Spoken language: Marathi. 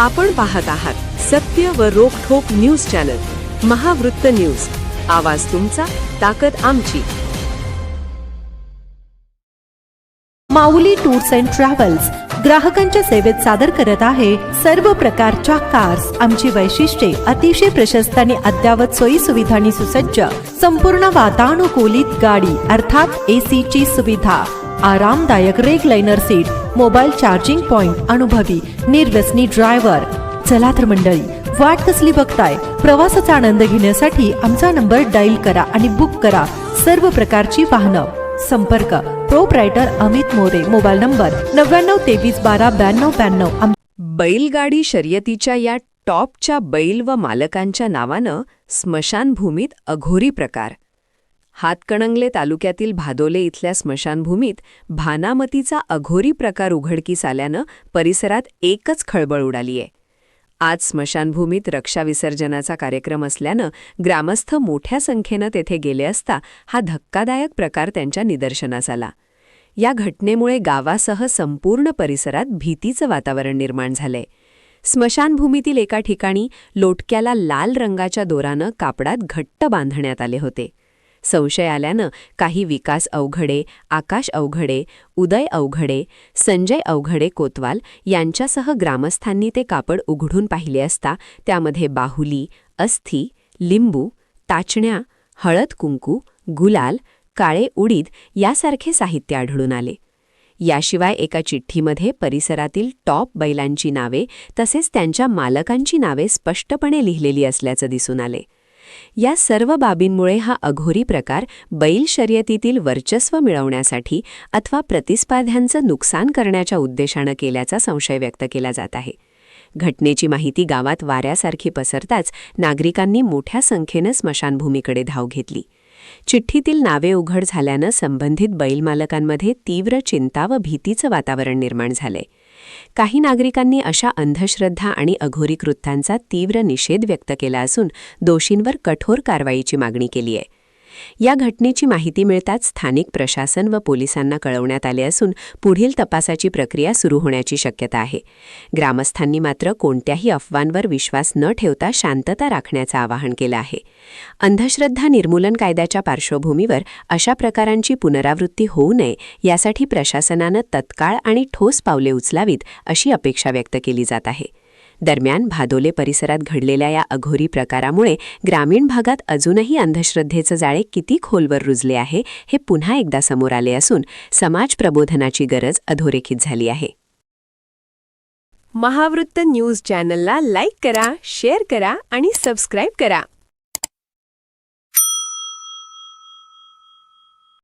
आपण पाहत आहात सत्य व रोखोक न्यूज चॅनल महावृत्त न्यूज. आवाज तुमचा ताकद आमची. माऊली टूर्स अँड ट्रॅव्हल्स ग्राहकांच्या सेवेत सादर करत आहे सर्व प्रकारच्या कार्स. आमची वैशिष्ट्ये अतिशय प्रशस्त आणि अद्ययावत सोयी सुविधांनी सुसज्ज संपूर्ण वातानुकूलित गाडी अर्थात एसीची सुविधा. आरामदायक recliner seat mobile charging point अनुभवी निर्व्यसनी ड्रायव्हर. चला तर मंडळी वाट कसली बघताय? प्रवासाचा आनंद घेण्यासाठी आमचा नंबर डाईल करा आणि बुक करा सर्व प्रकारची वाहनं. संपर्क proprietor Amit More mobile number नव्याण्णव तेवीस बारा ब्याण्णव ब्याण्णव. बैलगाडी शर्यतीच्या या टॉपच्या बैल व मालकांच्या नावानं स्मशानभूमीत अघोरी प्रकार. हातकणंगले तालुक्यातील भादोले इथल्या स्मशानभूमीत भानामतीचा अघोरी प्रकार उघडकीस आल्यानं परिसरात एकच खळबळ उडालीय आज स्मशानभूमीत रक्षा विसर्जनाचा कार्यक्रम असल्यानं ग्रामस्थ मोठ्या संख्येनं तेथे गेले असता हा धक्कादायक प्रकार त्यांच्या निदर्शनास आला. या घटनेमुळे गावासह संपूर्ण परिसरात भीतीचं वातावरण निर्माण झालंय. स्मशानभूमीतील एका ठिकाणी लोटक्याला लाल रंगाच्या दोरानं कापडात घट्ट बांधण्यात आले होते. संशय आल्यानं काही विकास अवघडे आकाश अवघडे उदय अवघडे संजय अवघडे कोतवाल यांच्यासह ग्रामस्थांनी ते कापड उघडून पाहिले असता त्यामध्ये बाहुली अस्थी लिंबू टाचण्या हळद कुंकू गुलाल काळे उडीद यासारखे साहित्य आढळून आले. याशिवाय एका चिठ्ठीमध्ये परिसरातील टॉप बैलांची नावे तसेच त्यांच्या मालकांची नावे स्पष्टपणे लिहिलेली असल्याचं दिसून आले. या सर्व बाबींमुळे हा अघोरी प्रकार बैल शर्यतीतील वर्चस्व मिळवण्यासाठी अथवा प्रतिस्पर्ध्यांचं नुकसान करण्याच्या उद्देशानं केल्याचा संशय व्यक्त केला जात आहे. घटनेची माहिती गावात वाऱ्यासारखी पसरताच नागरिकांनी मोठ्या संख्येनं स्मशानभूमीकडे धाव घेतली. चिठ्ठीतील नावे उघड झाल्यानं संबंधित बैलमालकांमध्ये तीव्र चिंता व भीतीचं वातावरण निर्माण झालंय. काही नागरिकांनी अशा अंधश्रद्धा आणि अघोरी कृत्यांचा तीव्र निषेध व्यक्त केला असून दोषींवर कठोर कारवाईची मागणी केली आहे. या घटनेची माहिती मिळताच स्थानिक प्रशासन व पोलिसांना कळवण्यात आले असून पुढील तपासाची प्रक्रिया सुरू होण्याची शक्यता आहे. ग्रामस्थांनी मात्र कोणत्याही अफवांवर विश्वास न ठेवता शांतता राखण्याचं आवाहन केलं आहे. अंधश्रद्धा निर्मूलन कायद्याच्या पार्श्वभूमीवर अशा प्रकारांची पुनरावृत्ती होऊ नये यासाठी प्रशासनानं तत्काळ आणि ठोस पावले उचलावीत अशी अपेक्षा व्यक्त केली जात आहे. दरम्यान भादोले परिसरात घडलेल्या या अघोरी प्रकारामुळे ग्रामीण भागात अजूनही अंधश्रद्धेचं जाळे किती खोलवर रुजले आहे हे पुन्हा एकदा समोर आले असून समाज प्रबोधनाची गरज अधोरेखित झाली आहे. महावृत्त न्यूज चॅनलला लाईक करा शेअर करा आणि सबस्क्राईब करा.